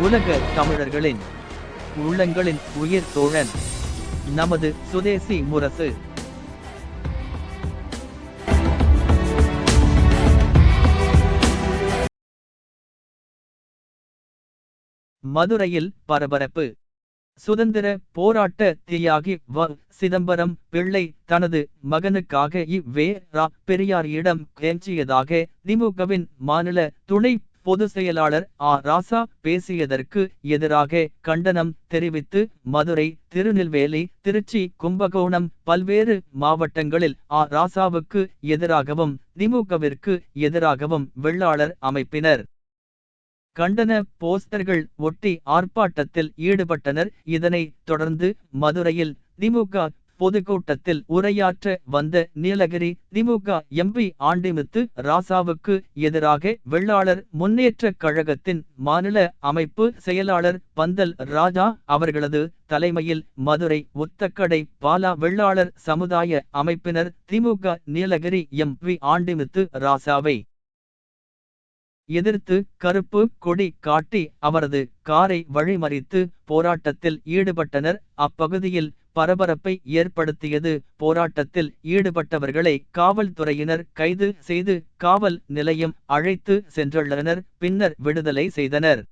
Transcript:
உலக தமிழர்களின் உள்ளங்களின் உயிர் தோழன் நமது சுதேசி முரசு. மதுரையில் பரபரப்பு. சுதந்திர போராட்ட தியாகி வ. சிதம்பரம் பிள்ளை தனது மகனுக்காக இவ்வே ரா. பெரியாரிடம் கெஞ்சியதாக திமுகவின் மாநில துணை பொது செயலாளர் ஆ. ராசா பேசியதற்கு எதிராக கண்டனம் தெரிவித்து மதுரை திருநெல்வேலி திருச்சி கும்பகோணம் பல்வேறு மாவட்டங்களில் ஆ. ராசாவுக்கு எதிராகவும் திமுகவிற்கு எதிராகவும் வெள்ளாளர் அமைப்பினர். கண்டன போஸ்டர்கள் ஒட்டி ஆர்ப்பாட்டத்தில் ஈடுபட்டனர். இதனைத் தொடர்ந்து மதுரையில் திமுக பொதுக்கூட்டத்தில் உரையாற்ற வந்த நீலகிரி திமுக எம்பி ஆண்டிமுத்து ராசாவுக்கு எதிராக வெள்ளாளர் முன்னேற்றக் கழகத்தின் மாநில அமைப்பு செயலாளர் பந்தல் ராஜா அவர்களது தலைமையில் மதுரை ஒத்தக்கடை பாலா வெள்ளாளர் சமுதாய அமைப்பினர் திமுக நீலகிரி எம்பி ஆண்டிமுத்து ராசாவை எதிர்த்து கருப்பு கொடி காட்டி அவரது காரை வழிமறித்து போராட்டத்தில் ஈடுபட்டனர். அப்பகுதியில் பரபரப்பை ஏற்படுத்தியது. போராட்டத்தில் ஈடுபட்டவர்களை காவல்துறையினர் கைது செய்து காவல் நிலையம் அழைத்து சென்றுள்ளனர். பின்னர் விடுதலை செய்தனர்.